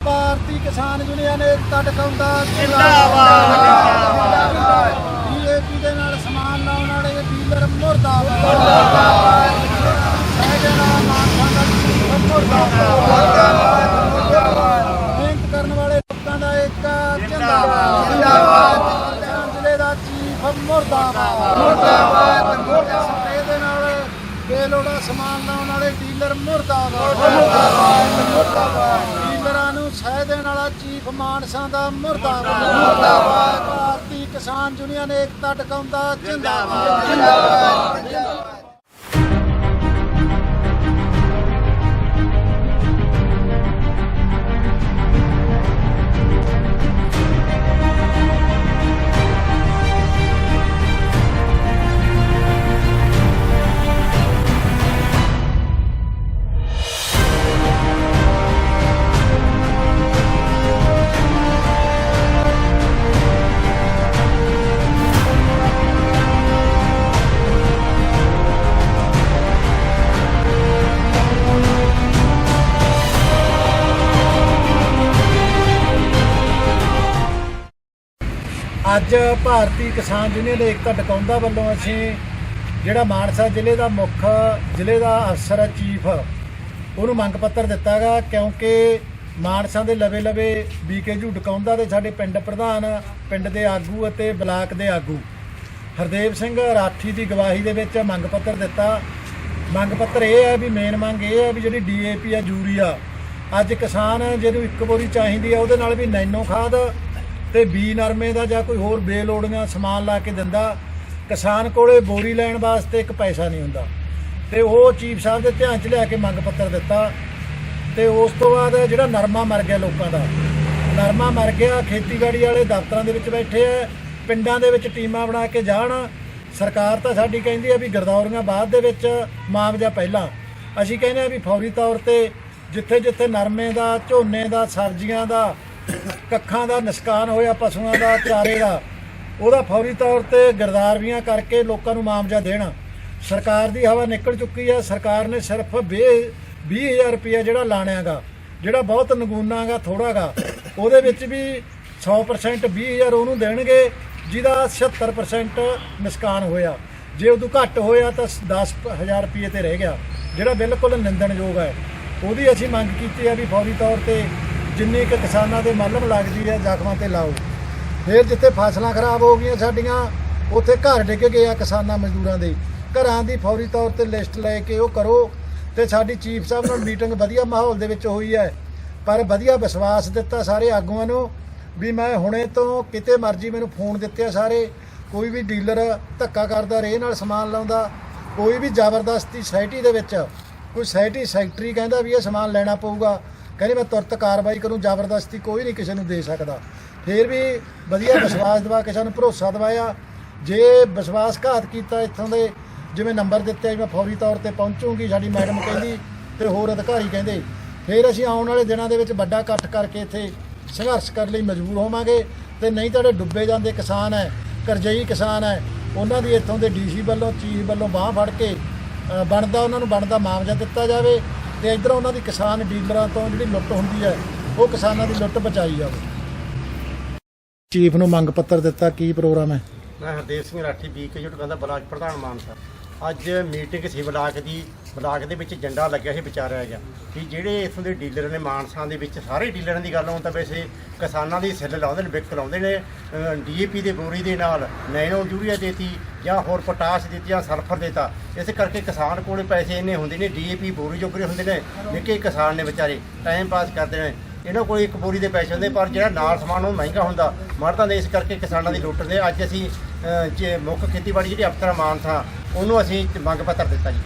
ਭਾਰਤੀ ਕਿਸਾਨ ਯੂਨੀਅਨ ਏਕਤਾ ਟਕਾਉਂਦਾ ਜਿੰਦਾਬਾਦ। ਡੀਏਪੀ ਦੇ ਨਾਲ ਸਮਾਨ ਲਾਉਣ ਵਾਲੇ ਡੀਲਰ ਮੁਰਦਾਬਾਦ। ਮੁਰਦਾਬਾਦ। ਸਹਿਜਣਾ ਮਾਨਸਾ ਦਾ ਮੁਰਦਾਬਾਦ। ਮਿਹਨਤ ਕਰਨ ਵਾਲੇ ਲੋਕਾਂ ਦਾ ਏਕਾ ਜਿੰਦਾਬਾਦ। ਜਿੰਦਾਬਾਦ। ਜ਼ਿਲ੍ਹੇ ਦਾ ਚੀਫ ਮੁਰਦਾਬਾਦ। ਮੁਰਦਾਬਾਦ। ਲੋੜਾ ਸਮਾਨ ਲਾਉਣ ਵਾਲੇ ਡੀਲਰ ਮੁਰਦਾਬਾਦ। ਮੁਰਦਾਬਾਦ। ਡੀਲਰਾਂ ਨੂੰ ਸਹਿ ਦੇਣ ਵਾਲਾ ਚੀਫ ਮਾਨਸਾ ਦਾ ਮੁਰਦਾਬਾਦ। ਮੁਰਦਾਬਾਦ। ਭਾਰਤੀ ਕਿਸਾਨ ਯੂਨੀਅਨ ਏਕਤਾ ਟਿਕਾਉਂਦਾ ਜਿੰਦਾਬਾਦ। ਜਿੰਦਾਬਾਦ। ਅੱਜ ਭਾਰਤੀ ਕਿਸਾਨ ਯੂਨੀਅਨ ਏਕਤਾ ਟਿਕਾਉਂਦਾ ਵੱਲੋਂ ਅਸੀਂ ਜਿਹੜਾ ਮਾਨਸਾ ਜ਼ਿਲ੍ਹੇ ਦਾ ਮੁੱਖ, ਜ਼ਿਲ੍ਹੇ ਦਾ ਅਫਸਰ ਹੈ ਚੀਫ ਉਹਨੂੰ ਮੰਗ ਪੱਤਰ ਦਿੱਤਾਗਾ ਕਿਉਂਕਿ ਮਾਨਸਾ ਦੇ ਲਵੇ ਲਵੇ ਬੀਕੇਯੂ ਟਿਕਾਉਂਦਾ ਦੇ ਸਾਡੇ ਪਿੰਡ ਪ੍ਰਧਾਨ, ਪਿੰਡ ਦੇ ਆਗੂ ਅਤੇ ਬਲਾਕ ਦੇ ਆਗੂ। ਹਰਦੇਵ ਸਿੰਘ ਰਾਠੀ ਦੀ ਗਵਾਹੀ ਦੇ ਵਿੱਚ ਮੰਗ ਪੱਤਰ ਦਿੱਤਾ। ਮੰਗ ਪੱਤਰ ਇਹ ਹੈ ਵੀ ਮੇਨ ਮੰਗ ਇਹ ਹੈ ਵੀ ਜਿਹੜੀ ਡੀਏਪੀ ਆ, ਯੂਰੀਆ, ਅੱਜ ਕਿਸਾਨ ਜਿਹਨੂੰ ਇੱਕ ਬੋਰੀ ਚਾਹੀਦੀ ਆ, ਉਹਦੇ ਨਾਲ ਵੀ ਨੈਨੋ ਖਾਦ ਤੇ ਬੀ ਨਰਮੇ ਦਾ ਜਾਂ ਕੋਈ ਹੋਰ ਬੇਲੋੜੀਆਂ ਸਮਾਨ ਲਾ ਕੇ ਦਿੰਦਾ, ਕਿਸਾਨ ਕੋਲੇ ਬੋਰੀ ਲੈਣ ਵਾਸਤੇ ਇੱਕ ਪੈਸਾ ਨਹੀਂ ਹੁੰਦਾ। ਤੇ ਉਹ ਚੀਫ ਸਾਹਿਬ ਦੇ ਧਿਆਨ 'ਚ ਲਿਆ ਕੇ ਮੰਗ ਪੱਤਰ ਦਿੱਤਾ। ਤੇ ਉਸ ਤੋਂ ਬਾਅਦ ਜਿਹੜਾ ਨਰਮਾ ਮਰ ਗਿਆ ਲੋਕਾਂ ਦਾ। ਨਰਮਾ ਮਰ ਗਿਆ, ਖੇਤੀਬਾੜੀ ਵਾਲੇ ਦਫ਼ਤਰਾਂ ਦੇ ਵਿੱਚ ਬੈਠੇ ਆ, ਪਿੰਡਾਂ ਦੇ ਵਿੱਚ ਟੀਮਾਂ ਬਣਾ ਕੇ ਜਾਣ। ਸਰਕਾਰ ਤਾਂ ਸਾਡੀ ਕਹਿੰਦੀ ਆ ਵੀ ਗਰਦੌਰੀਆਂ ਬਾਅਦ ਦੇ ਵਿੱਚ ਮੁਆਵਜ਼ਾ ਪਹਿਲਾਂ। ਅਸੀਂ ਕਹਿੰਦੇ ਆ ਵੀ ਫੌਰੀ ਤੌਰ ਤੇ ਜਿੱਥੇ ਜਿੱਥੇ ਨਰਮੇ ਦਾ, ਝੋਨੇ ਦਾ, ਸਬਜ਼ੀਆਂ ਦਾ ਕੱਖਾਂ ਦਾ ਨੁਕਸਾਨ ਹੋਇਆ, ਪਸ਼ੂਆਂ ਦਾ, ਚਾਰੇ ਦਾ। ਉਹਦਾ ਫੌਰੀ ਤੌਰ ਤੇ ਗਰਦਾਰਵੀਆਂ ਕਰਕੇ ਲੋਕਾਂ ਨੂੰ ਮੁਆਵਜ਼ਾ ਦੇਣਾ। ਸਰਕਾਰ ਦੀ ਹਵਾ ਨਿਕਲ ਚੁੱਕੀ ਹੈ। ਸਰਕਾਰ ਨੇ ਸਿਰਫ 20000 ਰੁਪਇਆ ਜਿਹੜਾ ਲਾਣਿਆਗਾ, ਜਿਹੜਾ ਬਹੁਤ ਨਗੂਨਾਗਾ ਥੋੜਾਗਾ ਉਹਦੇ ਵਿੱਚ ਵੀ 100% 20000 ਉਹਨੂੰ ਦੇਣਗੇ, ਜਿਹਦਾ 76% ਨੁਕਸਾਨ ਹੋਇਆ। ਜੇ ਉਦੋਂ ਘੱਟ ਹੋਇਆ ਤਾਂ 10000 ਰੁਪਏ ਤੇ ਰਹਿ ਗਿਆ, ਜਿਹੜਾ ਬਿਲਕੁਲ ਨਿੰਦਣਯੋਗ ਹੈ। ਉਹਦੀ ਅਸੀਂ ਮੰਗ ਕੀਤੀ ਹੈ ਵੀ ਫੌਰੀ ਤੌਰ ਤੇ ਜਿੰਨੀ ਕਿ ਕਿਸਾਨਾਂ ਦੇ ਮੱਲਮ ਲੱਗਦੀ ਹੈ, ਜ਼ਖਮਾਂ ਤੇ ਲਾਓ। ਫਿਰ ਜਿੱਥੇ ਫਸਲਾਂ ਖਰਾਬ ਹੋ ਗਈਆਂ ਸਾਡੀਆਂ, ਉੱਥੇ ਘਰ ਡਿੱਗ ਗਏ ਆ ਕਿਸਾਨਾਂ ਮਜ਼ਦੂਰਾਂ ਦੇ। ਘਰਾਂ ਦੀ ਫੌਰੀ ਤੌਰ ਤੇ ਲਿਸਟ ਲੈ ਕੇ ਉਹ ਕਰੋ ਤੇ ਸਾਡੀ ਚੀਫ ਸਾਹਿਬ ਨਾਲ ਮੀਟਿੰਗ ਵਧੀਆ ਮਾਹੌਲ ਦੇ ਵਿੱਚ ਹੋਈ ਹੈ। ਪਰ ਵਧੀਆ ਵਿਸ਼ਵਾਸ ਦਿੱਤਾ ਸਾਰੇ ਆਗੂਆਂ ਨੂੰ ਵੀ ਮੈਂ ਹੁਣੇ ਤੋਂ ਕਿਤੇ ਮਰਜ਼ੀ ਮੈਨੂੰ ਫੋਨ ਦਿੱਤੇ ਆ ਸਾਰੇ। ਕੋਈ ਵੀ ਡੀਲਰ ਧੱਕਾ ਕਰਦਾ ਰੇ ਨਾਲ ਸਮਾਨ ਲਾਉਂਦਾ, ਕੋਈ ਵੀ ਜ਼ਬਰਦਸਤੀ ਸੋਸਾਇਟੀ ਦੇ ਵਿੱਚ, ਕੋਈ ਸੋਸਾਇਟੀ ਸੈਕਟਰੀ ਕਹਿੰਦਾ ਵੀ ਇਹ ਸਮਾਨ ਲੈਣਾ ਪਊਗਾ। ਕਹਿੰਦੇ ਮੈਂ ਤੁਰਤ ਕਾਰਵਾਈ ਕਰੂੰ, ਜ਼ਬਰਦਸਤੀ ਕੋਈ ਨਹੀਂ ਕਿਸੇ ਨੂੰ ਦੇ ਸਕਦਾ। ਫਿਰ ਵੀ ਵਧੀਆ ਵਿਸ਼ਵਾਸ ਦਿਵਾ, ਕਿਸੇ ਨੂੰ ਭਰੋਸਾ ਦਿਵਾਇਆ। ਜੇ ਵਿਸ਼ਵਾਸਘਾਤ ਕੀਤਾ ਇੱਥੋਂ ਦੇ, ਜਿਵੇਂ ਨੰਬਰ ਦਿੱਤੇ ਆ ਮੈਂ ਫੌਰੀ ਤੌਰ ਤੇ ਪਹੁੰਚੂਗੀ, ਸਾਡੀ ਮੈਡਮ ਕਹਿੰਦੀ ਤੇ ਹੋਰ ਅਧਿਕਾਰੀ ਕਹਿੰਦੇ, ਫਿਰ ਅਸੀਂ ਆਉਣ ਵਾਲੇ ਦਿਨਾਂ ਦੇ ਵਿੱਚ ਵੱਡਾ ਇਕੱਠ ਕਰਕੇ ਇੱਥੇ ਸੰਘਰਸ਼ ਕਰਨ ਲਈ ਮਜਬੂਰ ਹੋਵਾਂਗੇ। ਤੇ ਨਹੀਂ ਤਾਂ ਜਿਹੜੇ ਡੁੱਬੇ ਜਾਂਦੇ ਕਿਸਾਨ ਹੈ, ਕਰਜ਼ਈ ਕਿਸਾਨ ਹੈ, ਉਹਨਾਂ ਦੀ ਇੱਥੋਂ ਦੇ ਡੀਸੀ ਵੱਲੋਂ, ਚੀਫ ਵੱਲੋਂ ਬਾਹ ਫੜ ਕੇ ਬਣਦਾ, ਉਹਨਾਂ ਨੂੰ ਬਣਦਾ ਮੁਆਵਜ਼ਾ ਦਿੱਤਾ ਜਾਵੇ। ਤੇ ਇਧਰ ਉਹਨਾਂ ਦੀ ਕਿਸਾਨ ਡੀਲਰਾਂ ਤੋਂ ਜਿਹੜੀ ਲੁੱਟ ਹੁੰਦੀ ਹੈ, ਉਹ ਕਿਸਾਨਾਂ ਦੀ ਲੁੱਟ ਬਚਾਈ ਜਾਵੇ। ਚੀਫ ਨੂੰ ਮੰਗ ਪੱਤਰ ਦਿੱਤਾ, ਕੀ ਪ੍ਰੋਗਰਾਮ ਹੈ? ਮੈਂ ਹਰਦੇਵ ਸਿੰਘ ਰਾਠੀ ਬੀਕੇ ਜੁਟ ਕਹਿੰਦਾ ਬਲਾਕ ਪ੍ਰਧਾਨ ਮਾਨਸਾ ਅੱਜ ਮੀਟਿੰਗ ਸੀ ਬਲਾਕ ਦੀ, ਬਲਾਕ ਦੇ ਵਿੱਚ ਝੰਡਾ ਲੱਗਿਆ ਸੀ ਵਿਚਾਰਿਆ ਗਿਆ ਕਿ ਜਿਹੜੇ ਇਥੋਂ ਦੇ ਡੀਲਰ ਨੇ ਮਾਨਸਾ ਦੇ ਵਿੱਚ, ਸਾਰੇ ਡੀਲਰਾਂ ਦੀ ਗੱਲ ਹੋਣ ਤਾਂ ਵੈਸੇ ਕਿਸਾਨਾਂ ਦੀ ਸਿੱਲ ਲਾਉਂਦੇ ਨੇ ਵਿਕ ਲਾਉਂਦੇ ਨੇ ਡੀਏਪੀ ਦੇ ਬੋਰੀ ਦੇ ਨਾਲ, ਨੈਨੋ ਯੂਰੀਆ ਦੇਤੀ ਜਾਂ ਹੋਰ ਪੋਟਾਸ਼ ਦਿੱਤੀ ਜਾਂ ਸਲਫਰ ਦੇਤਾ। ਇਸ ਕਰਕੇ ਕਿਸਾਨ ਕੋਲੇ ਪੈਸੇ ਇੰਨੇ ਹੁੰਦੇ ਨੇ, ਡੀਏਪੀ ਬੋਰੀ ਜੋਗਰੇ ਹੁੰਦੇ ਨੇ, ਨਿੱਕੇ ਕਿਸਾਨ ਨੇ ਵਿਚਾਰੇ ਟਾਈਮ ਪਾਸ ਕਰਦੇ ਨੇ। ਇਹਨਾਂ ਕੋਲ ਇੱਕ ਬੋਰੀ ਦੇ ਪੈਸੇ ਹੁੰਦੇ, ਪਰ ਜਿਹੜਾ ਨਾਲ ਸਮਾਨ ਉਹ ਮਹਿੰਗਾ ਹੁੰਦਾ। ਮਰਦਾਂ ਦੇ ਇਸ ਕਰਕੇ ਕਿਸਾਨਾਂ ਦੀ ਲੁੱਟ ਦੇ ਅੱਜ ਅਸੀਂ ਜੇ ਮੁੱਖ ਖੇਤੀਬਾੜੀ ਜਿਹੜੇ ਅਫਸਰ ਮਾਨਸਾ ਉਹਨੂੰ ਅਸੀਂ ਮੰਗ ਪੱਤਰ ਦਿੱਤਾ ਜੀ।